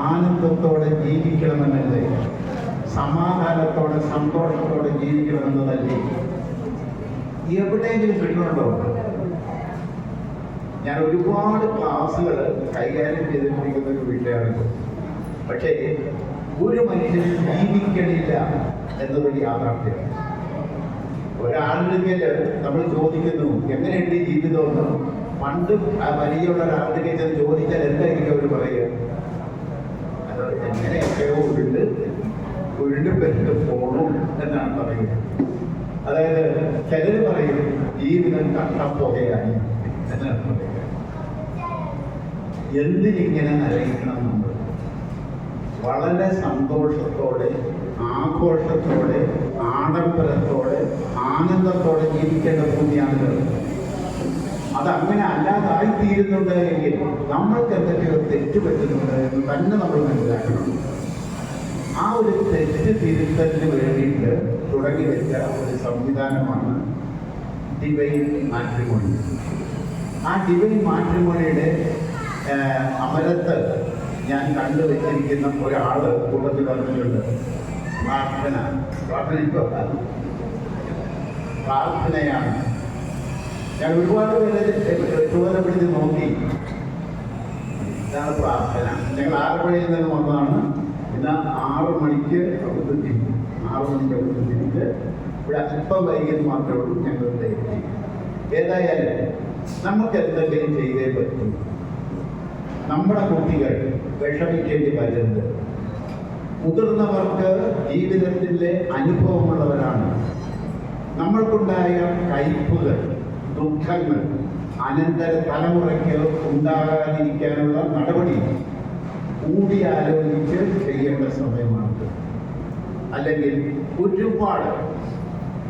ആനന്ദത്തോടെ ജീവിക്കണമെന്നല്ലേ? സമാധാനത്തോടെ സന്തോഷത്തോടെ ജീവിക്കണമെന്നതല്ലേ? എവിടെയെങ്കിലും കിട്ടുന്നുണ്ടോ? ഞാൻ ഒരുപാട് ക്ലാസ്സുകൾ കൈകാര്യം ചെയ്തിട്ടിരിക്കുന്ന ഒരു വീട്ടുകാരുണ്ട് പക്ഷേ ഒരു മനുഷ്യന് ജീവിക്കണില്ല എന്നതൊരു യാഥാർത്ഥ്യമാണ്. ഒരാളുടെ നമ്മൾ ചോദിക്കുന്നു എങ്ങനെയുണ്ട് ജീവിതം? പണ്ട് ആ പരിചയമുള്ള ഒരാളുടെ ചെന്ന് ചോദിച്ചാൽ എന്തായിരിക്കും അവർ പറയുക? അത് എങ്ങനെയൊക്കെയോ ഉരുണ്ട് ഉരുണ്ട് പെരുണ്ട് പോണു എന്നാണ് പറയുന്നത് അതായത് ചിലർ പറയും ജീവിതം കട്ടപ്പുകയായി എന്നാണ് പറയുക. എന്തിനിങ്ങനെ നരയിക്കണം നമ്മൾ വളരെ സന്തോഷത്തോടെ ആഘോഷത്തോടെ ആഡംബരത്തോടെ ആനന്ദത്തോടെ ജീവിക്കേണ്ട ഭൂമിയാണിത് അത് അങ്ങനെ അല്ലാതായി തീരുന്നുണ്ട് എങ്കിൽ നമ്മൾക്ക് എന്തൊക്കെയോ തെറ്റ് പറ്റുന്നുണ്ട് എന്ന് തന്നെ നമ്മൾ മനസ്സിലാക്കണം. ആ ഒരു തെറ്റ് തിരുത്തലിന് വേണ്ടിയിട്ട് തുടങ്ങി വെച്ച ഒരു സംവിധാനമാണ് ഡിവൈൻ മാട്രിമോണി. ആ ഡിവൈൻ മാട്രിമോണിയുടെ അമരത്ത് ഞാൻ കണ്ടു വെച്ചിരിക്കുന്ന ഒരാൾ കൂട്ടത്തിൽ പറഞ്ഞിട്ടുണ്ട്. പ്രാർത്ഥന പ്രാർത്ഥന പ്രാർത്ഥനയാണ്. ഞാൻ ഒരുപാട് പേരെ ചുവതലപ്പെടുത്തി നോക്കി. ഇതാണ് പ്രാർത്ഥന. ഞങ്ങൾ ആലപ്പുഴയിൽ നിന്ന് വന്നതാണ്. ഇന്ന് ആറ് മണിക്ക് അവിടുത്തെ തിരിഞ്ഞു ആറ് മണിക്ക് അവിടുത്തെ തിരിച്ച് ഇവിടെ അല്പം വൈകിട്ട് മാത്രമേ ഉള്ളൂ. ഞങ്ങൾ ഏതായാലും നമുക്ക് എന്തെങ്കിലും ചെയ്തേ പറ്റൂ. നമ്മുടെ കുട്ടികൾ വിഷമിക്കേണ്ടി വരരുത് മുതിർന്നവർക്ക് ജീവിതത്തിലെ അനുഭവമുള്ളവരാണ്. നമ്മൾക്കുണ്ടായ കയ്പുകൾ ദുഃഖങ്ങൾ അനന്തര തലമുറയ്ക്ക് ഉണ്ടാകാതിരിക്കാനുള്ള നടപടി കൂടി ആലോചിച്ച് ചെയ്യേണ്ട സമയമാണ് അല്ലെങ്കിൽ ഒരുപാട്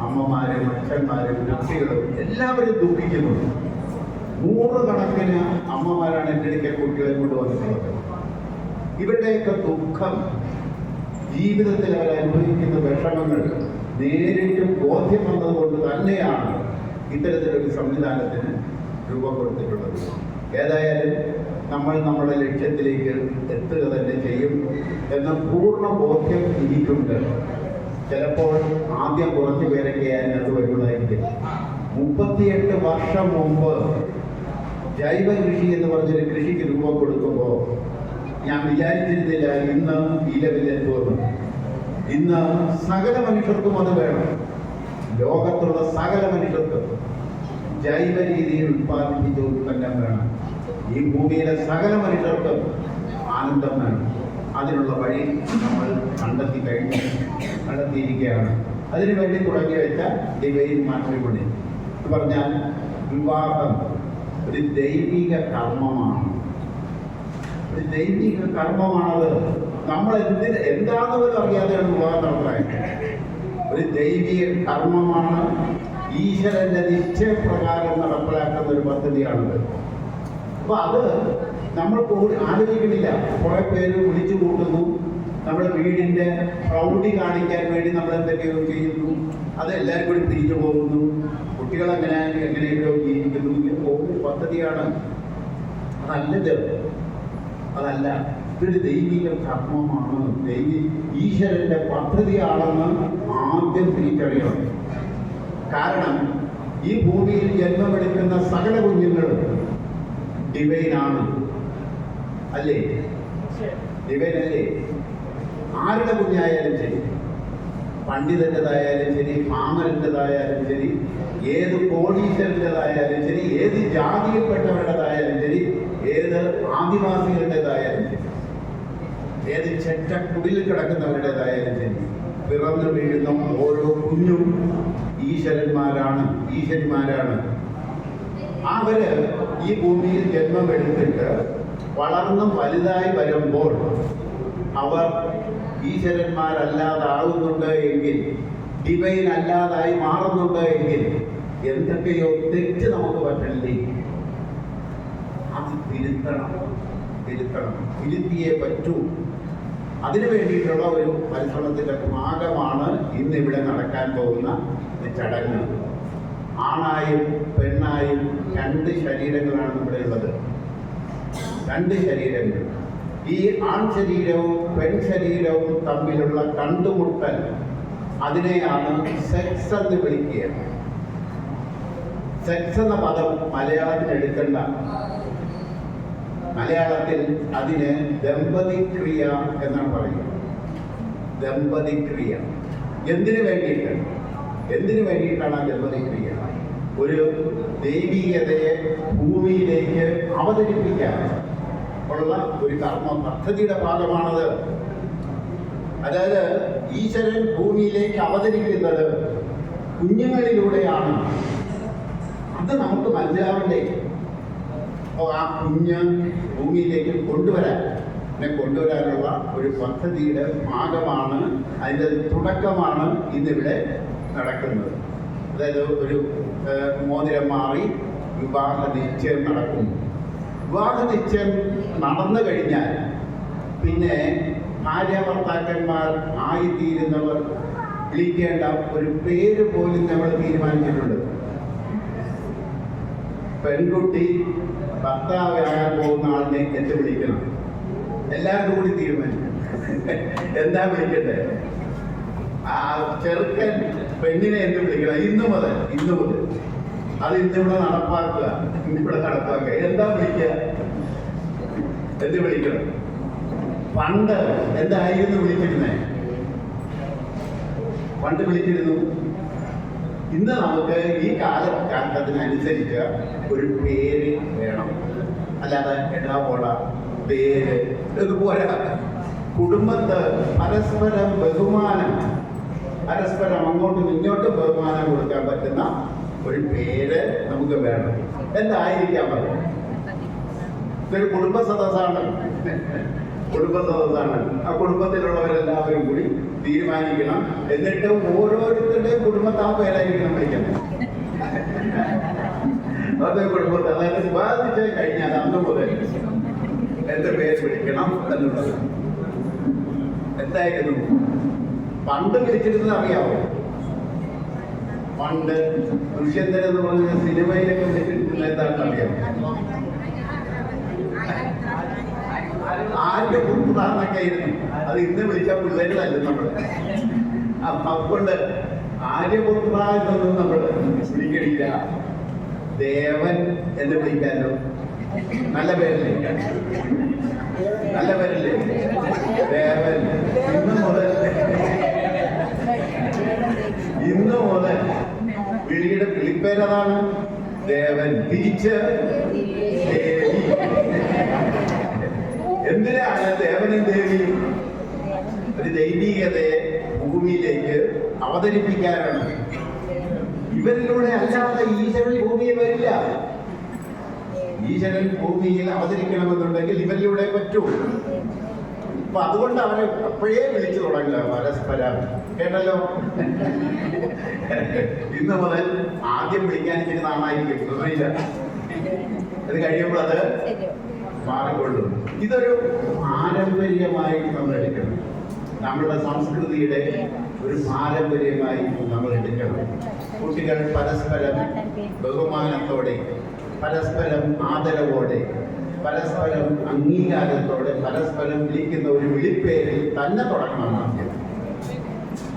അമ്മമാരും അച്ഛന്മാരും കുട്ടികളും എല്ലാവരും ദുഃഖിക്കുന്നുണ്ട്. നൂറുകണക്കിന് അമ്മമാരാണ് എന്റെ അടുക്കൽ കുട്ടികളെ കൊണ്ടുവന്നിട്ടുള്ളത്. ഇവരുടെയൊക്കെ ദുഃഖം ജീവിതത്തിൽ അവർ അനുഭവിക്കുന്ന വിഷമങ്ങൾ നേരിട്ട് ബോധ്യം വന്നതുകൊണ്ട് തന്നെയാണ് ഇത്തരത്തിലൊരു സംവിധാനത്തിന് രൂപം കൊടുത്തിട്ടുള്ളത്. ഏതായാലും നമ്മൾ നമ്മുടെ ലക്ഷ്യത്തിലേക്ക് എത്തുക തന്നെ ചെയ്യും എന്ന പൂർണ ബോധ്യം എനിക്കുണ്ട്. ചിലപ്പോൾ ആദ്യം കുറച്ച് പേരൊക്കെ അതിനകത്ത് വരുന്നതായിരിക്കും. മുപ്പത്തിയെട്ട് വർഷം മുമ്പ് ജൈവ കൃഷി എന്ന് പറഞ്ഞൊരു കൃഷിക്ക് രൂപം കൊടുക്കുമ്പോൾ ഞാൻ വിചാരിച്ചിരുന്നില്ല ഇന്ന് ഈ ലെവലിലെത്തുമെന്ന് ഇന്ന് സകല മനുഷ്യർക്കും അത് വേണം. ലോകത്തുള്ള സകല മനുഷ്യർക്കും. ജൈവ രീതിയിൽ ഉത്പാദിപ്പിച്ച ഉൽപ്പന്നം ഈ ഭൂമിയിലെ സകല മനുഷ്യർക്കും ആനന്ദം വേണം അതിനുള്ള വഴി നമ്മൾ കണ്ടെത്തി കഴിഞ്ഞു കണ്ടെത്തിയിരിക്കുകയാണ്. അതിനുവേണ്ടി തുടങ്ങി വെച്ച ഡിവൈൻ മാട്രിമണി എന്ന് പറഞ്ഞാൽ വിവാഹം ഒരു ദൈവിക കർമ്മമാണ്. ഒരു ദൈവിക കർമ്മമാണത്. നമ്മൾ എന്തിന് എന്താണെന്ന് പോലും അറിയാതെയാണ് വിവാഹം നടത്തുന്നത് ഒരു ദൈവിക കർമ്മമാണ് ഈശ്വരന്റെ നിശ്ചയപ്രകാരം നടപ്പിലാക്കുന്ന ഒരു പദ്ധതിയാണത്. അപ്പൊ അത് നമ്മൾ ആലോചിക്കുന്നില്ല. കുറെ പേര് വിളിച്ചു കൂട്ടുന്നു. നമ്മുടെ വീടിന്റെ പ്രൗഢി കാണിക്കാൻ വേണ്ടി നമ്മൾ എന്തൊക്കെയോ ചെയ്യുന്നു. അത് എല്ലാവരും കൂടി പിരിഞ്ഞു പോകുന്നു. കുട്ടികൾ അങ്ങനെ എങ്ങനെയൊക്കെയോ ജീവിക്കുന്നു. ഇങ്ങനെ പോകുന്ന പദ്ധതിയാണ്. അതല്ലത്. അതല്ല ഇതൊരു ദൈവിക കർമ്മമാണ് ദൈവി ഈശ്വരന്റെ പദ്ധതിയാണെന്ന് ആദ്യം തിരിച്ചറിയണം. കാരണം ഈ ഭൂമിയിൽ ജന്മമെടുക്കുന്ന സകല കുഞ്ഞുങ്ങളും ഡിവൈനാണ് അല്ലേ? ഡിവൈൻ അല്ലേ ആരുടെ കുഞ്ഞായാലും ശരി. പണ്ഡിതന്റെതായാലും ശരി മാമരന്റെതായാലും ശരി ഏത് കോടീശ്വരന്റെതായാലും ശരി ഏത് ജാതിയിൽപ്പെട്ടവരുടേതായാലും ശരി ഏത് ആദിവാസികളുടേതായാലും ശരി ഏത് ചെറ്റക്കുടിൽ കിടക്കുന്നവരുടേതായാലും ശരി പിറന്നു വീഴുന്ന ഓരോ കുഞ്ഞും ഈശ്വരന്മാരാണ് ഈശ്വരിമാരാണ്. അവർ ഈ ഭൂമിയിൽ ജന്മമെടുത്തിട്ട് വളർന്ന് വലുതായി വരുമ്പോൾ അവർ ഈശ്വരന്മാരല്ലാതാകുന്നുണ്ട് എങ്കിൽ ഡിവൈൻ അല്ലാതായി മാറുന്നുണ്ട് എങ്കിൽ എന്തൊക്കെയോ തെറ്റ് നമുക്ക് പറ്റണ്ടേ? അത് തിരുത്തണം തിരുത്തണം. തിരുത്തിയേ പറ്റൂ. അതിനു വേണ്ടിയിട്ടുള്ള ഒരു പരിശ്രമത്തിന്റെ ഭാഗമാണ് ഇന്ന് ഇവിടെ നടക്കാൻ പോകുന്ന ചടങ്ങ്. ആണായും പെണ്ണായും രണ്ട് ശരീരങ്ങളാണ് ഇവിടെ ഉള്ളത്. രണ്ട് ശരീരങ്ങൾ. ഈ ആൺ ശരീരവും പെൺ ശരീരവും തമ്മിലുള്ള കണ്ടുമുട്ടൽ അതിനെയാണ് സെക്സ് എന്ന് വിളിക്കുക. സെക്സ് എന്ന പദം മലയാളത്തിൽ എടുക്കണ്ട മലയാളത്തിൽ അതിന് ദമ്പതിക്രിയ എന്നാണ് പറയുന്നത്. ദമ്പതിക്രിയ. എന്തിനു വേണ്ടിയിട്ട്? എന്തിനു വേണ്ടിയിട്ടാണ് ആ ദമ്പതിക്രിയ? ഒരു ദൈവീയതയെ ഭൂമിയിലേക്ക് അവതരിപ്പിക്കാൻ ഉള്ള ഒരു കർമ്മ പദ്ധതിയുടെ ഭാഗമാണത്. അതായത് ഈശ്വരൻ ഭൂമിയിലേക്ക് അവതരിക്കുന്നത് കുഞ്ഞുങ്ങളിലൂടെയാണ്. അത് നമുക്ക് മനസ്സിലാവണ്ടേ? അപ്പോൾ ആ കുഞ്ഞ് ഭൂമിയിലേക്ക് കൊണ്ടുവരാൻ എന്നെ കൊണ്ടുവരാനുള്ള ഒരു പദ്ധതിയുടെ ഭാഗമാണ് അതിന്റെ തുടക്കമാണ് ഇന്നിവിടെ നടക്കുന്നത്. അതായത് ഒരു മോതിരം മാറി വിവാഹ നിശ്ചയം നടക്കുന്നു. വിവാഹ നിശ്ചയം നടന്നു കഴിഞ്ഞാൽ പിന്നെ ഭാര്യ ഭർത്താക്കന്മാർ ആയിത്തീരുന്നവർ വിളിക്കേണ്ട ഒരു പേര് പോലും നമ്മൾ തീരുമാനിച്ചിട്ടുണ്ട്. പെൺകുട്ടി ഭർത്താവാകാൻ പോകുന്ന ആളിനെ എന്ത് വിളിക്കണം. എല്ലാവരും കൂടി തീരുമാനിക്കും. എന്താ വിളിക്കട്ടെ ആ ചെറുക്കൻ പെണ്ണിനെ എന്ത് വിളിക്കണം. ഇന്നു മുതൽ ഇന്നു മുതൽ. അത് ഇന്നിവിടെ നടപ്പാക്കുക. ഇന്നിവിടെ നടപ്പാക്കുക. എന്താ വിളിക്കുക? എന്ത് വിളിക്കണം? പണ്ട് എന്തായിരുന്നു വിളിച്ചിരുന്നേ? പണ്ട് വിളിച്ചിരുന്നു. ഇന്ന് നമുക്ക് ഈ കാലഘട്ടത്തിനനുസരിച്ച് ഒരു പേര് വേണം. അല്ലാതെ എടാ പോട പേര്. ഇതുപോലെ. കുടുംബത്ത് പരസ്പരം ബഹുമാനം പരസ്പരം അങ്ങോട്ടും ഇങ്ങോട്ടും ബഹുമാനം കൊടുക്കാൻ പറ്റുന്ന ഒരു പേര് നമുക്ക് വേണം. എന്തായിരിക്കാൻ പറ്റും ഇതൊരു കുടുംബ സദസ്സാണ്. കുടുംബ സദസ്സാണ്. ആ കുടുംബത്തിലുള്ളവരെല്ലാവരും കൂടി തീരുമാനിക്കണം. എന്നിട്ട് ഓരോരുത്തരുടെയും കുടുംബത്തെ ആ പേരായിരിക്കണം വിളിക്കുന്നത് അത് കുടുംബത്തെ അതായത് വിവാദിച്ച് കഴിഞ്ഞാൽ അന്ന് മുതൽ എന്റെ പേര് വിളിക്കണം എന്നുള്ളത്. എന്തായിരുന്നു? പണ്ട് വിളിച്ചിരുന്നത് അറിയാവോ? പണ്ട് ദുഷ്യന്തൻ എന്ന് പറഞ്ഞ സിനിമയിലൊക്കെ വിളിച്ചിരുന്നത് എന്താണെന്ന് അറിയാമോ ആര്യ പുത്രന്നൊക്കെ ആയിരുന്നു അത് ഇന്ന് വിളിച്ച പിള്ളേരല്ല നമ്മൾ അതുകൊണ്ട് ആര്യ എന്നൊന്നും നമ്മൾ വിളിക്കണില്ല. ദേവൻ എന്ന് വിളിക്കാനോ നല്ല പേരല്ലേ? നല്ല പേരല്ലേ? ദേവൻ. ഇന്ന് മുതൽ ഇന്ന് മുതൽ വിളിയുടെ വിളിപ്പേരതാണ് ദേവൻ. ടീച്ചർ എന്തിനാണ് ദേവനും ദേവിയും ഒരു ദൈവികതയെ ഭൂമിയിലേക്ക് അവതരിപ്പിക്കാനാണ്? ഇവരിലൂടെ അല്ലാതെ ഈശ്വരൻ ഭൂമിയിൽ വരില്ല. ഈശ്വരൻ ഭൂമിയിൽ അവതരിക്കണമെന്നുണ്ടെങ്കിൽ ഇവരിലൂടെ പറ്റൂ. അപ്പൊ അതുകൊണ്ട് അവരെ അപ്പോഴേ വിളിച്ചു തുടങ്ങുക പരസ്പരം. കേട്ടല്ലോ? ഇന്ന് മുതൽ ആദ്യം വിളിക്കാൻ ഇച്ചിരി നാളായിരിക്കും. അത് കഴിയുമ്പോൾ അത് മാറിക്കൊള്ളും ഇതൊരു പാരമ്പര്യമായി നമ്മൾ എടുക്കണം നമ്മുടെ സംസ്കൃതിയുടെ ഒരു പാരമ്പര്യമായി നമ്മൾ എടുക്കണം കുട്ടികൾ പരസ്പരം ബഹുമാനത്തോടെ പരസ്പരം ആദരവോടെ പരസ്പരം അംഗീകാരത്തോടെ പരസ്പരം വിളിക്കുന്ന ഒരു വിളിപ്പേരിൽ തന്നെ തുടങ്ങണം ആദ്യം.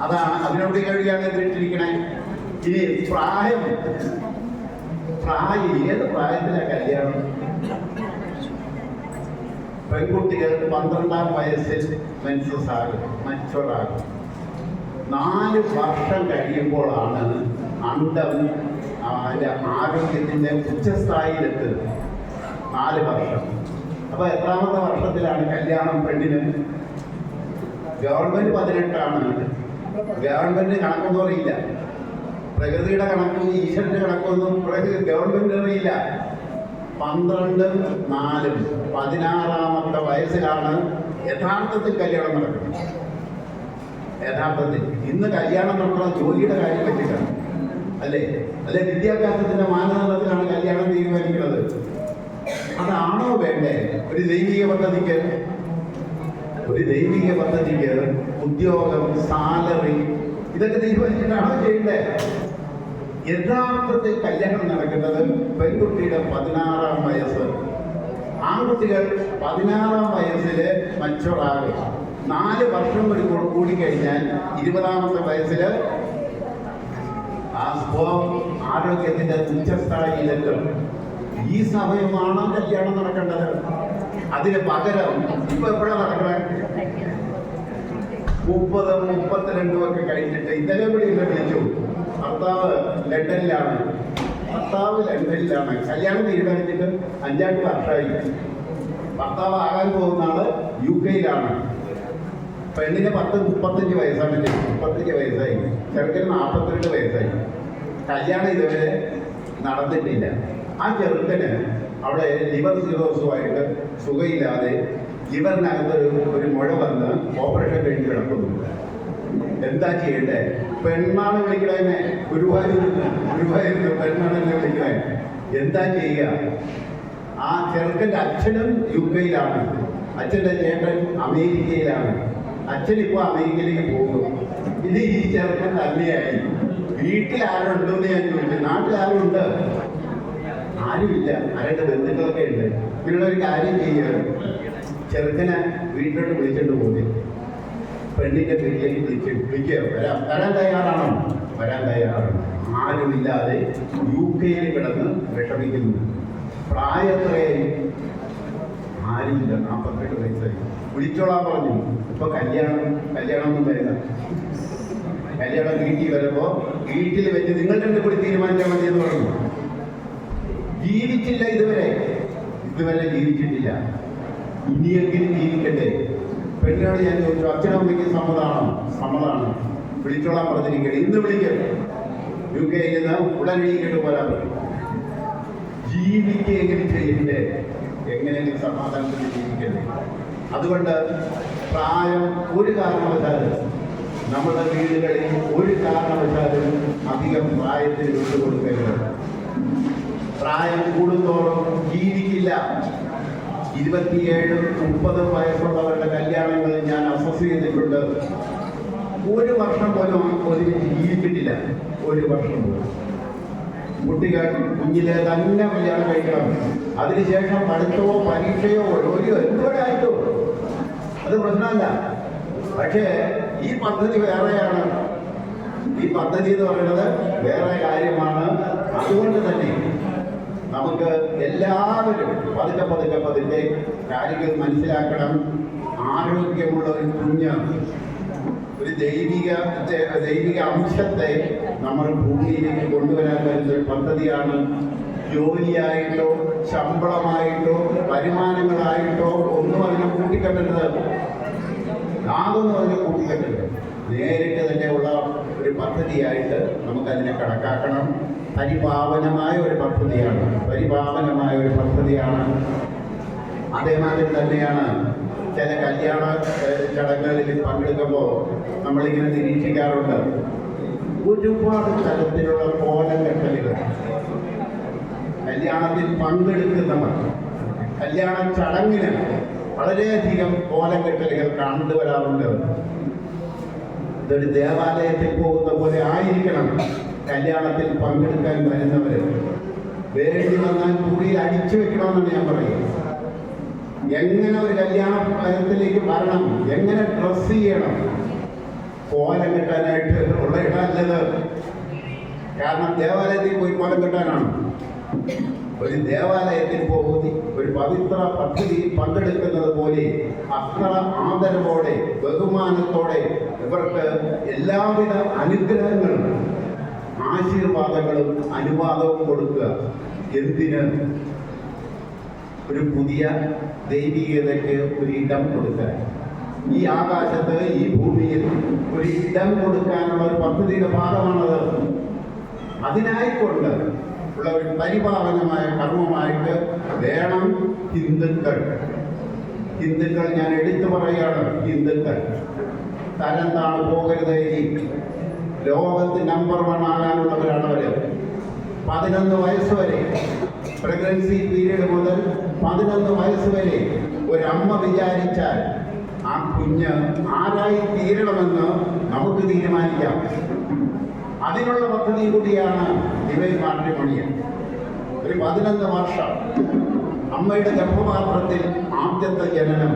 അതാണ് അതിനോട് കഴിയാണ് എതിരിട്ടിരിക്കണേ. ഇനി പ്രായം. പ്രായം ഏത് പ്രായത്തിലാണ് കല്യാണം? പെൺകുട്ടികൾ പന്ത്രണ്ടാം വയസ്സിൽ മെൻസസ് ആകും മെച്ചോറാകും നാല് വർഷം കഴിയുമ്പോഴാണ് അണ്ടം അതിന്റെ ആരോഗ്യത്തിന്റെ ഉച്ചസ്ഥായിലെത്തുന്നത് നാല് വർഷം. അപ്പോൾ എത്രാമത്തെ വർഷത്തിലാണ് കല്യാണം പെണ്ണിന്? ഗവൺമെന്റ് പതിനെട്ടാണ്. ഗവൺമെന്റ് കണക്കൊന്നും അറിയില്ല. പ്രകൃതിയുടെ കണക്കും ഈശ്വരന്റെ കണക്കൊന്നും പ്രകൃതി ഗവൺമെന്റ് അറിയില്ല. പന്ത്രണ്ടും നാലും പതിനാറാമത്തെ വയസ്സിലാണ് യഥാർത്ഥത്തിൽ കല്യാണം നടക്കുന്നത്. യഥാർത്ഥത്തിൽ ഇന്ന് കല്യാണം നടത്തുന്ന ജോലിയുടെ കാര്യം പറ്റിയിട്ടാണ്. അല്ലേ? അല്ലെ? വിദ്യാഭ്യാസത്തിന്റെ മാനദണ്ഡത്തിലാണ് കല്യാണം തീരുമാനിക്കുന്നത്. അതാണോ വേണ്ടേ? ഒരു ദൈവിക പദ്ധതിക്ക് ഒരു ദൈവിക പദ്ധതിക്ക് ഉദ്യോഗം സാലറി ഇതൊക്കെ തീരുമാനിച്ചിട്ടാണോ ചെയ്യണ്ടേ യഥാർത്ഥത്തിൽ കല്യാണം നടക്കുന്നത് പെൺകുട്ടിയുടെ പതിനാറാം വയസ്സ്. ആൺകുട്ടികൾ പതിനാറാം വയസ്സിൽ മച്ചുറാകും നാല് വർഷം കൂടി കഴിഞ്ഞാൽ ഇരുപതാമത്തെ വയസ്സിൽ ആരോഗ്യത്തിന്റെ ഉച്ചസ്ഥായിലെത്തും ഈ സമയമാണ് കല്യാണം നടക്കേണ്ടത്. അതിന് പകരം ഇപ്പൊ എപ്പോഴാണ് നടക്കണേ? മുപ്പത് മുപ്പത്തിരണ്ടും ഒക്കെ കഴിഞ്ഞിട്ട് ഇന്നലെ വിളിച്ചു. ഭർത്താവ് ലണ്ടനിലാണ്. ഭർത്താവ് ലണ്ടനിലാണ്. കല്യാണം തീരുമാനിച്ചിട്ട് അഞ്ചാട്ട് വർഷമായി. ഭർത്താവ് ആകാൻ പോകുന്ന ആൾ യു കെയിലാണ് പെണ്ണിന് പത്ത് മുപ്പത്തഞ്ച് വയസ്സാണ് മുപ്പത്തഞ്ച് വയസ്സായി. ചെറുക്കന് നാൽപ്പത്തിരണ്ട് വയസ്സായി. കല്യാണം ഇതുവരെ നടന്നിട്ടില്ല. ആ ചെറുക്കന് അവിടെ ലിവർ സിറോസുമായിട്ട് സുഖയില്ലാതെ ലിവറിനകത്ത് ഒരു മുഴ വന്ന് ഓപ്പറേഷൻ കഴിഞ്ഞ് കിടക്കുന്നു. എന്താ ചെയ്യണ്ടേ? പെണ്ണാണ് വിളിക്കണേ ഗുരുവായൂർ ഗുരുവായൂർ പെണ്ണാണ് എന്നെ വിളിക്കണേ. എന്താ ചെയ്യുക? ആ ചെറുക്കന്റെ അച്ഛനും യു കെയിലാണ് ചേട്ടൻ അമേരിക്കയിലാണ്. അച്ഛൻ ഇപ്പോൾ അമേരിക്കയിലേക്ക് പോകും ഇത് ഈ ചെറുക്കൻ തന്നെയായി വീട്ടിൽ ആരുണ്ടെന്ന് ഞാൻ ചോദിച്ചു. നാട്ടിൽ ആരുണ്ട്? ആരുമില്ല. ആരുടെ ബന്ധുക്കളൊക്കെ ഉണ്ട്. ഇതിനുള്ള ഒരു കാര്യം ചെയ്യുക. ചെറുക്കനെ വീട്ടിലോട്ട് വിളിച്ചിട്ട് പോകും പെണ്ണിന്റെ വീട്ടിലേക്ക് വിളിച്ച് വിളിക്കുകയോ വരാം. വരാൻ തയ്യാറാണോ? വരാൻ തയ്യാറാണ്. ആരുമില്ലാതെ യു കെയിൽ കിടന്ന് വിഷമിക്കുന്നു. പ്രായത്രയും ആരുമില്ല. നാൽപ്പത്തെട്ട് വയസ്സായി. വിളിച്ചോളാൻ പറഞ്ഞു. ഇപ്പൊ കല്യാണം കല്യാണം ഒന്നും വരുന്ന കല്യാണം വീട്ടിൽ വരുമ്പോ വീട്ടിൽ വെച്ച് നിങ്ങൾ രണ്ടും കൂടി തീരുമാനിച്ചാൽ മതി എന്ന് പറഞ്ഞു. ജീവിച്ചില്ല ഇതുവരെ. ഇതുവരെ ജീവിച്ചിട്ടില്ല. ഇനിയെങ്കിലും ജീവിക്കട്ടെ. പെണ്ണോട് ഞാൻ ചോദിച്ചു അച്ഛനമ്മയ്ക്ക് സമ്മതമാണോ? സമ്മതമാണ്. വിളിച്ചോളാൻ പറഞ്ഞിരിക്കട്ടെ ഇന്ന് വിളിക്കട്ടെ യു കെ നിന്ന് ഉടനടിക്കേട്ട് പോരാൻ ജീവിക്കുക ജീവിക്കെങ്കിലും ചെയ്യണ്ടേ? എങ്ങനെയെങ്കിലും സമാധാനത്തിൽ ജീവിക്കണ്ടേ? അതുകൊണ്ട് പ്രായം ഒരു കാരണവശാലും നമ്മുടെ വീടുകളിൽ ഒരു കാരണവശാലും അധികം പ്രായത്തിന് വിട്ടുകൊടുക്കരുത്. പ്രായം കൂടുന്തോറും ജീവിക്കില്ല. ഇരുപത്തിയേഴ് മുപ്പതും വയസ്സുള്ളവരുടെ കല്യാണങ്ങൾ ഞാൻ അസസ് ചെയ്തിട്ടുണ്ട്. ഒരു വർഷം പോലും ഒരു ജീവിച്ചിട്ടില്ല. ഒരു വർഷം പോലും. കുട്ടികൾ കുഞ്ഞിലെ തന്നെ കല്യാണം കഴിക്കണം. അതിനുശേഷം പഠിത്തമോ പരീക്ഷയോ ഒരു എന്തുകൊണ്ടായിട്ടോ അത് പ്രശ്നമല്ല. പക്ഷേ ഈ പദ്ധതി വേറെയാണ്. ഈ പദ്ധതി എന്ന് പറയുന്നത് വേറെ കാര്യമാണ്. അതുകൊണ്ട് തന്നെ നമുക്ക് എല്ലാവരും പതുക്കെ പതുക്കെ പതുക്കെ കാര്യങ്ങൾ മനസ്സിലാക്കണം. ആരോഗ്യമുള്ള ഒരു കുഞ്ഞ് ഒരു ദൈവിക ദൈവിക അംശത്തെ നമ്മൾ ഭൂമിയിലേക്ക് കൊണ്ടുവരാൻ വരുന്ന ഒരു പദ്ധതിയാണ്. ജോലിയായിട്ടോ ശമ്പളമായിട്ടോ വരുമാനങ്ങളായിട്ടോ ഒന്നും അതിനെ കൂട്ടിക്കെട്ടരുത്. യാതൊന്നും അതിനെ കൂട്ടിക്കെട്ടരുത്. നേരിട്ട് തന്നെയുള്ള ഒരു പദ്ധതിയായിട്ട് നമുക്കതിനെ കണക്കാക്കണം. പരിപാവനമായ ഒരു പദ്ധതിയാണ്. പരിപാവനമായ ഒരു പദ്ധതിയാണ്. അതേമാതിരി തന്നെയാണ് ചില കല്യാണ ചടങ്ങുകളിൽ പങ്കെടുക്കുമ്പോൾ നമ്മളിങ്ങനെ നിരീക്ഷിക്കാറുണ്ട്. ഒരുപാട് തരത്തിലുള്ള കോലം കെട്ടലുകൾ കല്യാണത്തിൽ പങ്കെടുക്കുന്നവർ കല്യാണ ചടങ്ങിന് വളരെയധികം കോലം കെട്ടലുകൾ കണ്ടുവരാറുണ്ട് ഇതൊരു ദേവാലയത്തിൽ പോകുന്ന പോലെ ആയിരിക്കണം. കല്യാണത്തിൽ പങ്കെടുക്കാൻ വരുന്നവർ വേണ്ടി വന്നാൽ കൂടി അടിച്ചു വെക്കണമെന്നാണ് ഞാൻ പറയുന്നത്. എങ്ങനെ ഒരു കല്യാണ കാര്യത്തിലേക്ക് വരണം? എങ്ങനെ ഡ്രസ് ചെയ്യണം? കോലം കെട്ടാനായിട്ട് ഉള്ള ഇടമല്ലത്. കാരണം ദേവാലയത്തിൽ പോയി കോലം കെട്ടാനാണ്. ഒരു ദേവാലയത്തിൽ പോകുന്ന ഒരു പവിത്ര പദ്ധതി പങ്കെടുക്കുന്നത് പോലെ അത്ര ആദരവോടെ ബഹുമാനത്തോടെ ഇവർക്ക് എല്ലാവിധ അനുഗ്രഹങ്ങളും ആശീർവാദങ്ങളും അനുവാദവും കൊടുക്കുക. എന്തിന്? ഒരു പുതിയ ദൈവികതയ്ക്ക് ഒരു ഇടം കൊടുക്കാൻ. ഈ ആകാശത്ത് ഈ ഭൂമിയിൽ ഒരു ഇടം കൊടുക്കാനുള്ള ഒരു പദ്ധതിയുടെ ഭാഗമാണത്. അതിനായിക്കൊണ്ട് ഉള്ള ഒരു പരിപാലനമായ കർമ്മമായിട്ട് വേണം ഹിന്ദുക്കൾ. ഹിന്ദുക്കൾ ഞാൻ എടുത്തു പറയുകയാണ് ഹിന്ദുക്കൾ. തരം താണ് പോകരുത് ലോകത്ത് നമ്പർ വൺ ആകാനുള്ളവരാണ് അവർ പതിനൊന്ന് വയസ്സ് വരെ. പ്രഗ്നൻസി പീരീഡ് മുതൽ പതിനൊന്ന് വയസ്സ് വരെ ഒരമ്മ വിചാരിച്ചാൽ ആ കുഞ്ഞ് ആരായി തീരണമെന്ന് നമുക്ക് തീരുമാനിക്കാം. അതിനുള്ള പദ്ധതി കൂടിയാണ് ഡിവൈൻ മാട്രിമോണിയൽ. ഒരു പതിനൊന്ന് വർഷം. അമ്മയുടെ ഗർഭപാത്രത്തിൽ ആദ്യത്തെ ജനനം.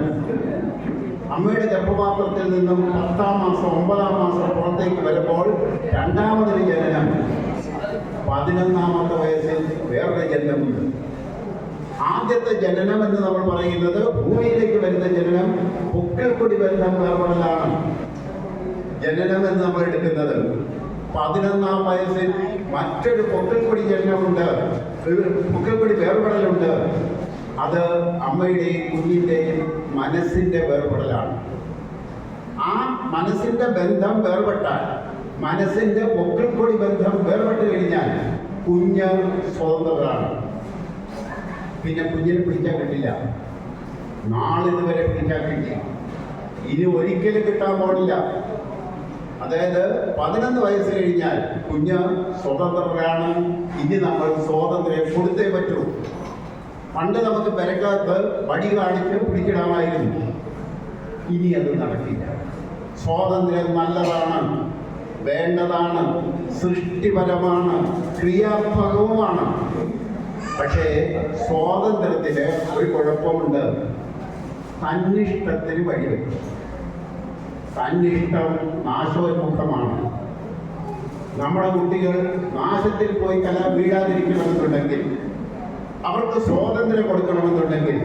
അമ്മയുടെ ഗർഭപാത്രത്തിൽ നിന്നും പത്താം മാസം ഒമ്പതാം മാസം പുറത്തേക്ക് വരുമ്പോൾ രണ്ടാമതൊരു ജനനം പതിനൊന്നാമത്തെ വയസ്സിൽ വേറൊരു ജനനമുണ്ട്. ആദ്യത്തെ ജനനം എന്ന് നമ്മൾ പറയുന്നത് ഭൂമിയിലേക്ക് വരുന്ന ജനനം പൊക്കിൾക്കൊടി ബന്ധം വേർപെടലാണ് ജനനം എന്ന് നമ്മൾ എടുക്കുന്നത് പതിനൊന്നാം വയസ്സിൽ മറ്റൊരു പൊക്കിൾക്കൊടി ജനനമുണ്ട്. പൊക്കിൾക്കൊടി വേർപെടലുണ്ട് അത് അമ്മയുടെയും കുഞ്ഞിന്റെയും മനസ്സിന്റെ വേർപെടലാണ്. ആ മനസ്സിന്റെ ബന്ധം വേർപെട്ടാൽ മനസ്സിന്റെ പൊക്കിൾക്കൊടി ബന്ധം വേർപെട്ട് കഴിഞ്ഞാൽ കുഞ്ഞ് സ്വതന്ത്രമാണ് പിന്നെ കുഞ്ഞിനെ പിടിക്കാൻ കിട്ടില്ല. നാളിതുവരെ പിടിക്കാൻ കിട്ടി ഇനി ഒരിക്കലും കിട്ടാൻ പാടില്ല. അതായത് പതിനൊന്ന് വയസ്സ് കഴിഞ്ഞാൽ കുഞ്ഞ് സ്വതന്ത്രരാണ്. ഇനി നമ്മൾ സ്വാതന്ത്ര്യം കൊടുത്തേ പറ്റൂ. പണ്ട് നമുക്ക് പെരക്കകത്ത് വടി കാണിച്ച് പിടിച്ചിടാമായിരുന്നു ഇനി അത് നടക്കില്ല. സ്വാതന്ത്ര്യം നല്ലതാണ് വേണ്ടതാണ് സൃഷ്ടിപരമാണ് ക്രിയാത്മകവുമാണ്. പക്ഷേ സ്വാതന്ത്ര്യത്തിന് ഒരു കുഴപ്പമുണ്ട്. തന്നിഷ്ടത്തിന് വഴിവെക്കും. തന്നിഷ്ടം നാശോന്മുഖമാണ്. നമ്മുടെ കുട്ടികൾ നാശത്തിൽ പോയി കല വീഴാതിരിക്കണമെന്നുണ്ടെങ്കിൽ അവർക്ക് സ്വാതന്ത്ര്യം കൊടുക്കണമെന്നുണ്ടെങ്കിൽ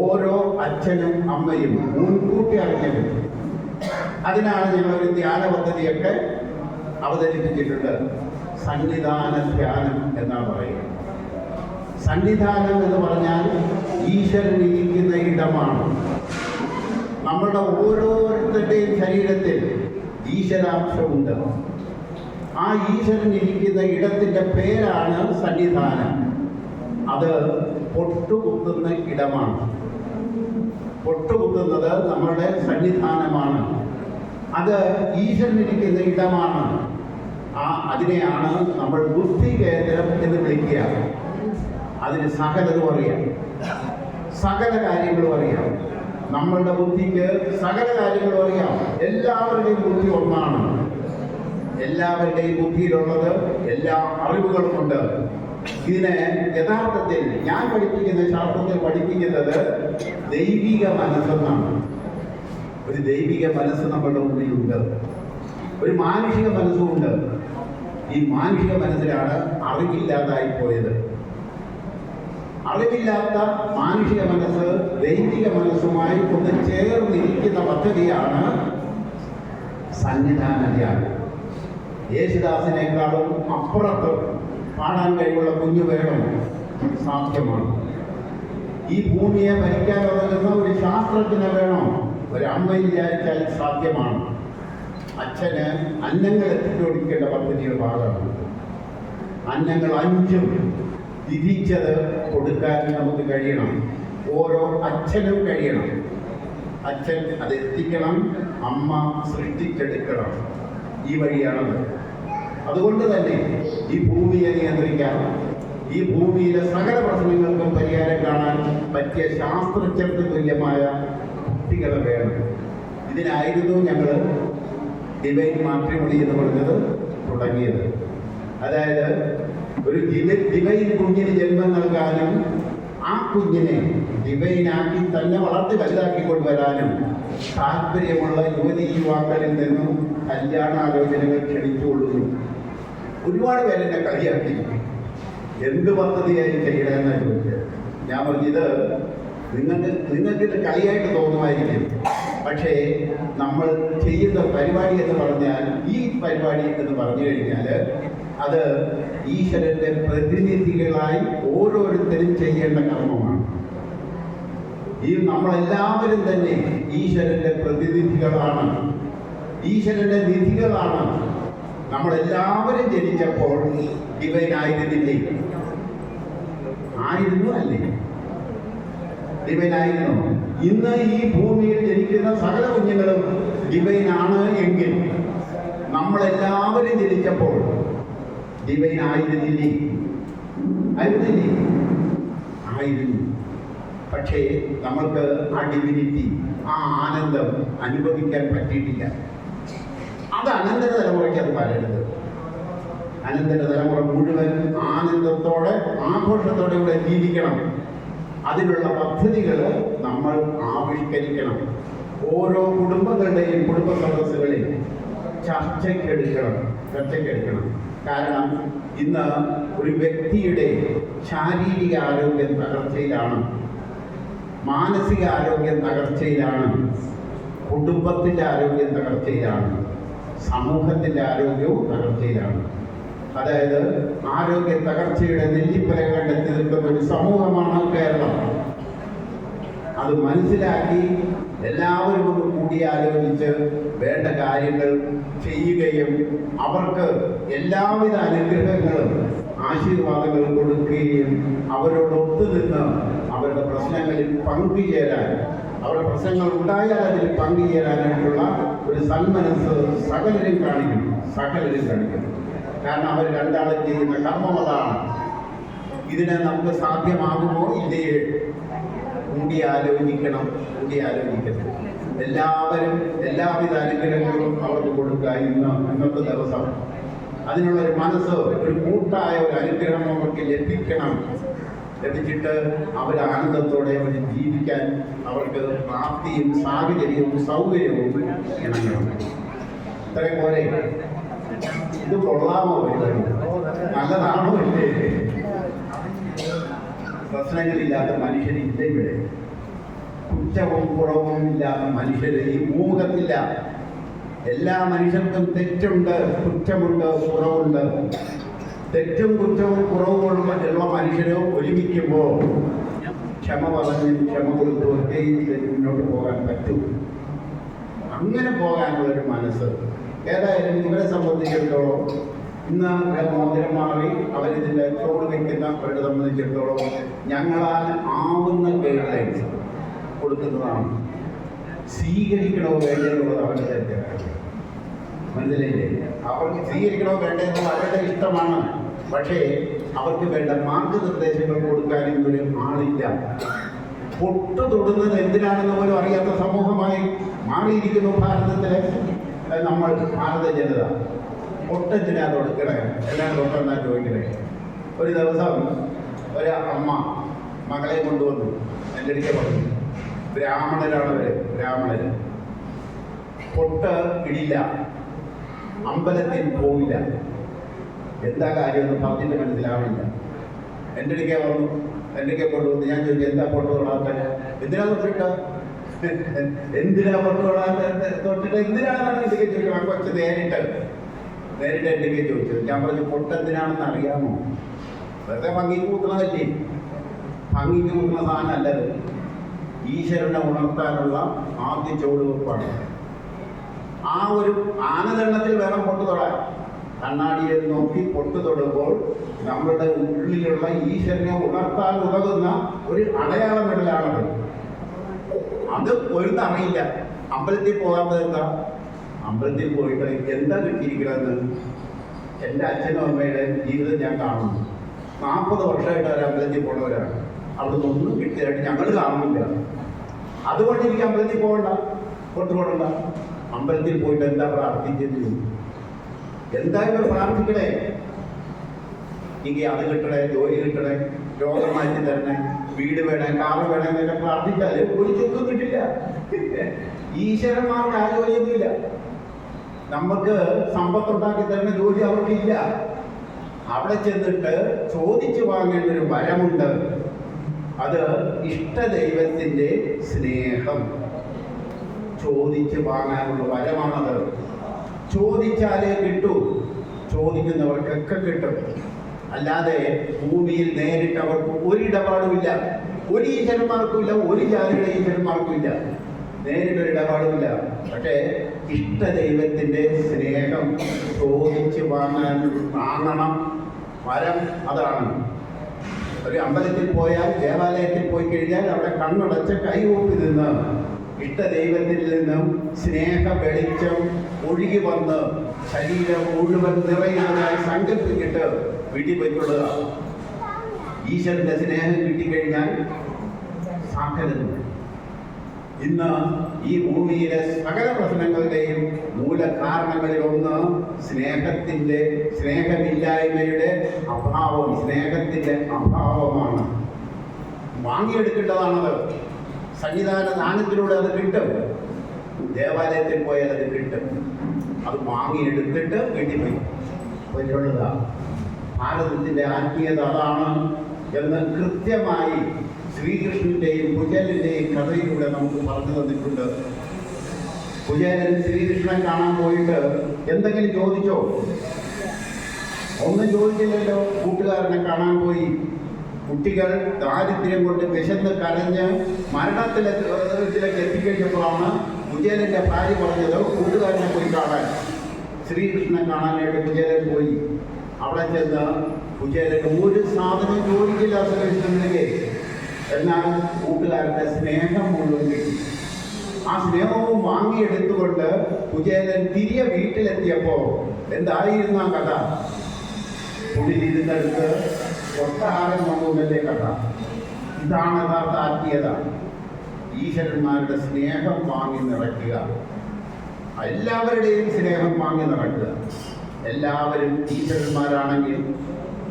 ഓരോ അച്ഛനും അമ്മയും മുൻകൂട്ടി അറിഞ്ഞിട്ടുണ്ട് അതിനാണ് ഞങ്ങളൊരു ധ്യാന പദ്ധതിയൊക്കെ അവതരിപ്പിച്ചിട്ടുണ്ട്. സന്നിധാന ധ്യാനം എന്നാണ് പറയുന്നത്. സന്നിധാനം എന്ന് പറഞ്ഞാൽ ഈശ്വരൻ ഇരിക്കുന്ന ഇടമാണ്. നമ്മുടെ ഓരോരുത്തരുടെയും ശരീരത്തിൽ ഈശ്വരാംശമുണ്ട്. ആ ഈശ്വരൻ ഇരിക്കുന്ന ഇടത്തിന്റെ പേരാണ് സന്നിധാനം. അത് പൊട്ടുകുത്തുന്ന ഇടമാണ്. പൊട്ടുകുത്തുന്നത് നമ്മളുടെ സന്നിധാനമാണ്. അത് ഈശ്വരനിരിക്കുന്ന ഇടമാണ്. ആ അതിനെയാണ് നമ്മൾ ബുദ്ധി കേന്ദ്രം എന്ന് വിളിക്കുക. അതിന് സകലതും അറിയാം സകല കാര്യങ്ങളും അറിയാം നമ്മളുടെ ബുദ്ധിക്ക് സകല കാര്യങ്ങളും അറിയാം എല്ലാവരുടെയും ബുദ്ധി ഒന്നാണ്. എല്ലാവരുടെയും ബുദ്ധിയിലുള്ളത് എല്ലാ അറിവുകളുമുണ്ട് ഇതിന് യഥാർത്ഥത്തിൽ ഞാൻ പഠിപ്പിക്കുന്ന ശാസ്ത്രത്തിൽ പഠിപ്പിക്കുന്നത് ദൈവിക മനസ്സെന്നാണ്. ഒരു ദൈവിക മനസ്സ് നമ്മളുടെ ഉള്ളിലുണ്ട് ഒരു മാനുഷിക മനസ്സുമുണ്ട്. ഈ മാനുഷിക മനസ്സിലാണ് അറിവില്ലാതായി പോയത്. അറിവില്ലാത്ത മാനുഷിക മനസ്സ് ദൈവിക മനസ്സുമായി ഒന്ന് ചേർന്നിരിക്കുന്ന പദ്ധതിയാണ് സന്നിധാന ധ്യാനം യേശുദാസിനേക്കാളും അപ്പുറത്ത് പാടാൻ കഴിവുള്ള കുഞ്ഞു വേണം സാധ്യമാണ്. ഈ ഭൂമിയെ ഭരിക്കാൻ ഒരു ശാസ്ത്രജ്ഞനെ വേണം? ഒരു അമ്മ വിചാരിച്ചാൽ സാധ്യമാണ്. അച്ഛന് അന്നങ്ങൾ എത്തിക്കൊടുക്കേണ്ട പദ്ധതിയുടെ ഭാഗമാണ്. അന്നങ്ങൾ അഞ്ചും വിധിച്ചത് കൊടുക്കാൻ നമുക്ക് കഴിയണം. ഓരോ അച്ഛനും കഴിയണം. അച്ഛൻ അത് എത്തിക്കണം അമ്മ സൃഷ്ടിച്ചെടുക്കണം. ഈ വഴിയാണത്. അതുകൊണ്ട് തന്നെ ഈ ഭൂമിയെ നിയന്ത്രിക്കാൻ ഈ ഭൂമിയിലെ സകല പ്രശ്നങ്ങൾക്കും പരിഹാരം കാണാൻ പറ്റിയ ശാസ്ത്രജ്ഞർക്ക് തുല്യമായ കുട്ടികളെ വേണം. ഇതിനായിരുന്നു ഞങ്ങൾ ഡിവൈൻ മാട്രിമണി എന്ന് പറഞ്ഞത് തുടങ്ങിയത്. അതായത് ഒരു ഡിവൈൻ കുഞ്ഞിന് ജന്മം നൽകാനും ആ കുഞ്ഞിനെ ഡിവൈനാക്കി തന്നെ വളർത്തി വലുതാക്കി കൊണ്ടുവരാനും താല്പര്യമുള്ള യുവതി യുവാക്കളിൽ നിന്നും കല്യാണാലോചനകൾ ക്ഷണിച്ചുകൊള്ളുന്നു. ഒരുപാട് പേര് എന്നെ കളിയാക്കി എന്ത് പദ്ധതിയായി ചെയ്യണമെന്നാണ് ചോദിച്ചത്. ഞാൻ പറഞ്ഞത് നിങ്ങൾക്ക് നിങ്ങൾക്ക് ഇത് കളിയായിട്ട് തോന്നുമായിരിക്കും. പക്ഷേ നമ്മൾ ചെയ്യുന്ന പരിപാടി എന്ന് പറഞ്ഞാൽ ഈ പരിപാടി എന്ന് പറഞ്ഞു കഴിഞ്ഞാൽ അത് ഈശ്വരന്റെ പ്രതിനിധികളായി ഓരോരുത്തരും ചെയ്യേണ്ട കർമ്മമാണ്. ഈ നമ്മളെല്ലാവരും തന്നെ ഈശ്വരന്റെ പ്രതിനിധികളാണ്. ഈശ്വരന്റെ വിധികളാണ് നമ്മളെല്ലാവരും ജനിച്ചപ്പോൾ ഡിവൈൻ ആയിരുന്നു അല്ലേ? ഡിവൈൻ ഇന്ന് ഈ ഭൂമിയിൽ ജനിക്കുന്ന സകല കുഞ്ഞുങ്ങളും ഡിവൈൻ ആണ് എങ്കിൽ നമ്മളെല്ലാവരും ജനിച്ചപ്പോൾ ഡിവൈൻ ആയിരുന്നില്ലേ? ആയിരുന്നില്ലേ? ആയിരുന്നു. പക്ഷേ നമ്മൾക്ക് ആ ഡിവിനിറ്റി ആ ആനന്ദം അനുഭവിക്കാൻ പറ്റിയിട്ടില്ല. അത് അനന്തര തലമുറയ്ക്ക് അത് പറയരുത് അനന്തര തലമുറ മുഴുവൻ ആനന്ദത്തോടെ ആഘോഷത്തോടെ ഇവിടെ ജീവിക്കണം. അതിനുള്ള പദ്ധതികൾ നമ്മൾ ആവിഷ്കരിക്കണം. ഓരോ കുടുംബങ്ങളുടെയും കുടുംബ സദസ്സുകളിൽ ചർച്ചയ്ക്കെടുക്കണം ചർച്ചയ്ക്കെടുക്കണം. കാരണം ഇന്ന് ഒരു വ്യക്തിയുടെ ശാരീരിക ആരോഗ്യം തകർച്ചയിലാണ്. മാനസിക ആരോഗ്യം തകർച്ചയിലാണ്. കുടുംബത്തിന്റെ ആരോഗ്യം തകർച്ചയിലാണ്. സമൂഹത്തിന്റെ ആരോഗ്യവും തകർച്ചയിലാണ്. അതായത് ആരോഗ്യ തകർച്ചയുടെ നെല്ലിപ്പല കണ്ടെത്തി നിൽക്കുന്ന ഒരു സമൂഹമാണ് കേരളം. അത് മനസ്സിലാക്കി എല്ലാവരും ഒന്ന് കൂടിയാലോചിച്ച് വേണ്ട കാര്യങ്ങൾ ചെയ്യുകയും അവർക്ക് എല്ലാവിധ അനുഗ്രഹങ്ങളും ആശീർവാദങ്ങളും കൊടുക്കുകയും അവരോട് നിന്ന് അവരുടെ പ്രശ്നങ്ങളിൽ പങ്കുചേരാൻ അവരുടെ പ്രശ്നങ്ങൾ ഉണ്ടായാൽ അതിൽ പങ്കുചേരാനായിട്ടുള്ള ഒരു സന്മനസ് സകലരും കാണിക്കും സകലരും കാണിക്കും കാരണം അവർ രണ്ടാളും ചെയ്യുന്ന കർമ്മം അതാണ്. ഇതിനെ നമുക്ക് സാധ്യമാകുമോ ഇല്ലയോ? കൂടി ആലോചിക്കണം കൂടി ആലോചിക്കണം. എല്ലാവരും എല്ലാവിധ അനുഗ്രഹങ്ങളും അവർക്ക് കൊടുക്കുക ഇന്ന് ഇന്നത്തെ ദിവസം. അതിനുള്ള ഒരു മനസ്സ് ഒരു കൂട്ടായ ഒരു അനുഗ്രഹം അവർക്ക് ലഭിക്കണം. ലഭിച്ചിട്ട് അവർ ആനന്ദത്തോടെ അവർ ജീവിക്കാൻ അവർക്ക് പ്രാപ്തിയും സാഹചര്യവും സൗകര്യവും ഇത്രയും പോലെ. ഇത് കൊള്ളാമോ നല്ലതാണോ ഇല്ലേ? പ്രശ്നങ്ങളില്ലാത്ത മനുഷ്യരില്ല ഇവിടെ. കുറ്റവും കുറവും ഇല്ലാത്ത മനുഷ്യര് ഈ ഭൂമുഖത്തില്ല എല്ലാ മനുഷ്യർക്കും തെറ്റുണ്ട് കുറ്റമുണ്ട് കുറവുണ്ട്. തെറ്റും കുറ്റവും കുറവുമുള്ള ഉള്ള മനുഷ്യരെ ഒരുമിക്കുമ്പോൾ ക്ഷമ പറഞ്ഞ് ക്ഷമ കൊടുത്ത് ഒറ്റയും മുന്നോട്ട് പോകാൻ പറ്റും. അങ്ങനെ പോകാനുള്ളൊരു മനസ്സ്. ഏതായാലും ഇവരെ സംബന്ധിച്ചിടത്തോളം ഇന്ന് മോതിരം മാറി അവരിതിന്റെ ചോട് അവരുടെ സംബന്ധിച്ചിടത്തോളം ഞങ്ങളാൽ ആവുന്ന ഗൈഡ്ലൈൻസ് കൊടുക്കുന്നതാണ്. സ്വീകരിക്കണോ വേണ്ടതെന്നുള്ളത് അവരുടെ തെറ്റാണ്. മനസ്സിലായില്ലേ? അവർക്ക് സ്വീകരിക്കണോ വേണ്ടതെന്നുള്ളത് അവരുടെ ഇഷ്ടമാണ്. പക്ഷേ അവർക്ക് വേണ്ട മാർഗനിർദ്ദേശങ്ങൾ കൊടുക്കാൻ ഇന്നൊരു ആളില്ല. പൊട്ടു തൊടുന്നത് എന്തിനാണെന്ന് പോലും അറിയാത്ത സമൂഹമായി മാറിയിരിക്കുന്നു ഭാരതത്തിലെ നമ്മൾ ഭാരത ജനത. പൊട്ടെന്തിനാ തൊടുക്കണേ എല്ലാം തൊട്ടെന്നാ ചോദിക്കണേ? ഒരു ദിവസം ഒരു അമ്മ മകളെ കൊണ്ടുവന്നു. എന്റെ അടുക്കെ പറഞ്ഞു ബ്രാഹ്മണരാണ് ബ്രാഹ്മണര് പൊട്ട് ഇടില്ല. അമ്പലത്തിൽ പോവില്ല. എന്താ കാര്യമെന്ന് പറഞ്ഞിട്ട് മനസ്സിലാവില്ല എന്റെ അടുക്കെ വന്നു. എന്റെ അടുക്കെ കൊണ്ടുവന്ന് ഞാൻ ചോദിച്ചു എന്താ പൊട്ട് തൊടാത്ത? എന്തിനാ തൊട്ടിട്ട? എന്തിനാ പൊട്ട് തൊടാത്ത? തൊട്ടിട്ട് എന്തിനാണെന്നാണ് എന്തൊക്കെ ചോദിച്ചത് കൊച്ചു നേരിട്ട്. നേരിട്ട് എന്തൊക്കെ ചോദിച്ചത് ഞാൻ പറഞ്ഞു പൊട്ടെന്തിനാണെന്ന് അറിയാമോ? വെറുതെ ഭംഗിക്ക് കൂട്ടണതല്ലേ ഭംഗിക്ക് കൂട്ടുന്ന സാധനമല്ലത് ഈശ്വരനെ ഉണർത്താനുള്ള ആദ്യ ചുവടുവെപ്പാണ്. ആ ഒരു ആനദണ്ഡത്തിൽ വേണം പൊട്ടു തൊടാൻ. കണ്ണാടിയെ നോക്കി പൊട്ടു തൊടുമ്പോൾ നമ്മുടെ ഉള്ളിലുള്ള ഈശ്വരനെ ഉണർത്താൻ ഉതകുന്ന ഒരു അടയാളമിടലാണത് അത്. ഒരുന്നറിയില്ല അമ്പലത്തിൽ പോകാത്തത് എന്താ? അമ്പലത്തിൽ പോയിട്ട് എന്താ കിട്ടിയിരിക്കുന്നത് എന്റെ അച്ഛനും അമ്മയുടെ ജീവിതം ഞാൻ കാണുന്നു. നാൽപ്പത് വർഷമായിട്ട് അവർ അമ്പലത്തിൽ പോണവരാണ്. അവിടുന്ന് ഒന്നും കിട്ടിയതായിട്ട് ഞങ്ങൾ കാണുന്നില്ല. അതുകൊണ്ട് എനിക്ക് അമ്പലത്തിൽ പോകണ്ട കൊണ്ടുപോകണ്ട. അമ്പലത്തിൽ പോയിട്ട് എന്താ പ്രാർത്ഥിച്ചത്? എന്തായാലും പ്രാർത്ഥിക്കണേ എനിക്ക് അത് കിട്ടണേ ജോലി കിട്ടണേ രോഗം മാറ്റി തരണേ വീട് വേണേ കാറ് വേണേ എന്നൊക്കെ പ്രാർത്ഥിച്ചാൽ ഒരു ചുക്കും കിട്ടില്ല. ഈശ്വരന്മാർക്ക് ആ ജോലിയൊന്നുമില്ല. നമുക്ക് സമ്പത്തുണ്ടാക്കി തരുന്ന ജോലി അവർക്കില്ല. അവിടെ ചെന്നിട്ട് ചോദിച്ചു വാങ്ങേണ്ട ഒരു വരമുണ്ട്. അത് ഇഷ്ടദൈവത്തിന്റെ സ്നേഹം. ചോദിച്ചു വാങ്ങാനുള്ള വരമാണത്. ചോദിച്ചാലേ കിട്ടൂ. ചോദിക്കുന്നവർക്കൊക്കെ കിട്ടും. അല്ലാതെ ഭൂമിയിൽ നേരിട്ട് അവർക്ക് ഒരിടപാടുമില്ല ഒരു ഈശ്വരന്മാർക്കുമില്ല ഒരു ജാതിയുടെ ഈശ്വരന്മാർക്കുമില്ല നേരിട്ടൊരു ഇടപാടുമില്ല പക്ഷേ ഇഷ്ടദൈവത്തിന്റെ സ്നേഹം ചോദിച്ച് വാങ്ങാൻ വാങ്ങണം. വരം അതാണ്. ഒരു അമ്പലത്തിൽ പോയാൽ ദേവാലയത്തിൽ പോയി കഴിഞ്ഞാൽ അവിടെ കണ്ണടച്ച് കൈകൂപ്പി നിന്ന് ഇഷ്ടദൈവത്തിൽ നിന്നും സ്നേഹ വെളിച്ചം ഒഴുകി വന്ന് ശരീരം മുഴുവൻ നിറയുന്നതായി സങ്കല്പിച്ചിട്ട് വീട്ടിൽ പോയിക്കൊള്ളുക ഈശ്വരന്റെ സ്നേഹം കിട്ടിക്കഴിഞ്ഞാൽ സാധ്യതയുണ്ട് ഇന്ന് ഈ ഭൂമിയിലെ സകല പ്രശ്നങ്ങളുടെയും മൂല കാരണങ്ങളിൽ ഒന്ന് സ്നേഹത്തിന്റെ സ്നേഹമില്ലായ്മയുടെ അഭാവം സ്നേഹത്തിന്റെ അഭാവമാണ്. വാങ്ങിയെടുക്കേണ്ടതാണത്. സന്നിധാന ദാനത്തിലൂടെ അത് കിട്ടും. ദേവാലയത്തിൽ പോയാൽ അത് കിട്ടും. അത് വാങ്ങിയെടുത്തിട്ട് വീട്ടിൽ പോയി പോയിട്ടുള്ളതാ ഭാരതത്തിന്റെ ആത്മീയത അതാണ് എന്ന് കൃത്യമായി ശ്രീകൃഷ്ണന്റെയും കുചേലന്റെയും കഥയിലൂടെ നമുക്ക് പറഞ്ഞു തന്നിട്ടുണ്ട്. കുചേലൻ ശ്രീകൃഷ്ണൻ കാണാൻ പോയിട്ട് എന്തെങ്കിലും ചോദിച്ചോ? ഒന്നും ചോദിച്ചില്ലല്ലോ. കൂട്ടുകാരനെ കാണാൻ പോയി. കുട്ടികൾ ദാരിദ്ര്യം കൊണ്ട് വിശന്ന് കരഞ്ഞ് മരണത്തിലേക്ക് എത്തിക്കഴിഞ്ഞപ്പോഴാണ് കുചേലന്റെ ഭാര്യ പറഞ്ഞത് കൂട്ടുകാരനെ പോയി കാണാൻ. ശ്രീകൃഷ്ണൻ കാണാനായിട്ട് കുചേലൻ പോയി. അവിടെ ചെന്ന് കുചേലൻ ഒരു സാധനം ചോദിക്കില്ല ശ്രീകൃഷ്ണനിലേക്ക്. എന്നാൽ കൂട്ടുകാരന്റെ സ്നേഹം മുഴുവൻ കിട്ടി. ആ സ്നേഹവും വാങ്ങിയെടുത്തുകൊണ്ട് കുചേലൻ തിരികെ വീട്ടിലെത്തിയപ്പോ എന്തായിരുന്നു ആ കഥ? കുടിലിരുന്നെടുത്ത് ഒട്ടാരം വന്നുവെന്നല്ലേ കഥ? ഇതാണ് യഥാർത്ഥ ആത്മീയത. ഈശ്വരന്മാരുടെ സ്നേഹം വാങ്ങി നിറയ്ക്കുക. എല്ലാവരുടെയും സ്നേഹം വാങ്ങി നിറയ്ക്കുക. എല്ലാവരും ഈശ്വരന്മാരാണെങ്കിൽ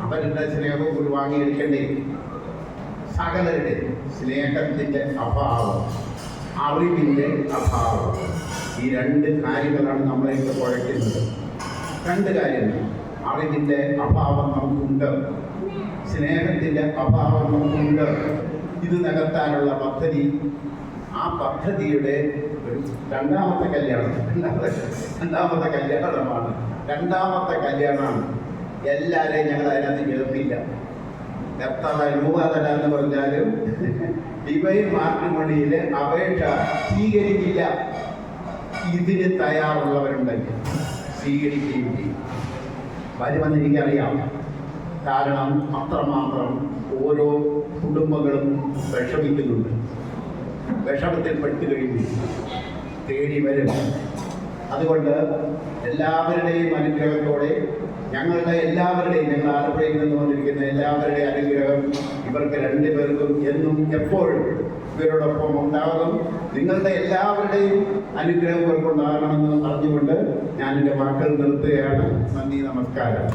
അവരുടെ സ്നേഹവും കൂടി വാങ്ങിയെടുക്കണ്ടേ സകലരുടെ സ്നേഹത്തിന്റെ അഭാവം അറിവിന്റെ അഭാവം. ഈ രണ്ട് കാര്യങ്ങളാണ് നമ്മളെയൊക്കെ കുഴയ്ക്കുന്നത്. രണ്ട് കാര്യങ്ങൾ. അറിവിന്റെ അഭാവം നമുക്കുണ്ട്. സ്നേഹത്തിന്റെ അഭാവം നമുക്കുണ്ട്. ഇത് നികത്താനുള്ള പദ്ധതി പദ്ധതിയുടെ ഒരു രണ്ടാമത്തെ കല്യാണം. രണ്ടാമത്തെ കല്യാണമാണ്. രണ്ടാമത്തെ കല്യാണമാണ്. എല്ലാവരെയും ഞങ്ങൾ അതിനകത്ത് ചേർത്തില്ല എത്ര രൂപ എന്ന് പറഞ്ഞാലും ഡിവൈൻ മാട്രിമോണിയിൽ അപേക്ഷ സ്വീകരിക്കില്ല. ഇതിന് തയ്യാറുള്ളവരുണ്ടെങ്കിൽ സ്വീകരിക്കുകയും ചെയ്യും. വരുമെന്ന് എനിക്കറിയാം. കാരണം അത്രമാത്രം ഓരോ കുടുംബങ്ങളും വിഷമിക്കുന്നുണ്ട്. വിഷമത്തിൽ പെട്ട് കഴിഞ്ഞു തേടി വരും. അതുകൊണ്ട് എല്ലാവരുടെയും അനുഗ്രഹത്തോടെ ഞങ്ങളുടെ എല്ലാവരുടെയും ഞങ്ങൾ ആലപ്പുഴയിൽ നിന്ന് വന്നിരിക്കുന്ന എല്ലാവരുടെയും അനുഗ്രഹം ഇവർക്ക് രണ്ടുപേർക്കും എന്നും എപ്പോഴും ഇവരോടൊപ്പം ഉണ്ടാകും. നിങ്ങളുടെ എല്ലാവരുടെയും അനുഗ്രഹം ഇവർക്കുണ്ടാകണമെന്ന് പറഞ്ഞുകൊണ്ട് ഞാൻ എന്റെ വാക്കുകൾ നിർത്തുകയാണ്. നന്ദി നമസ്കാരം.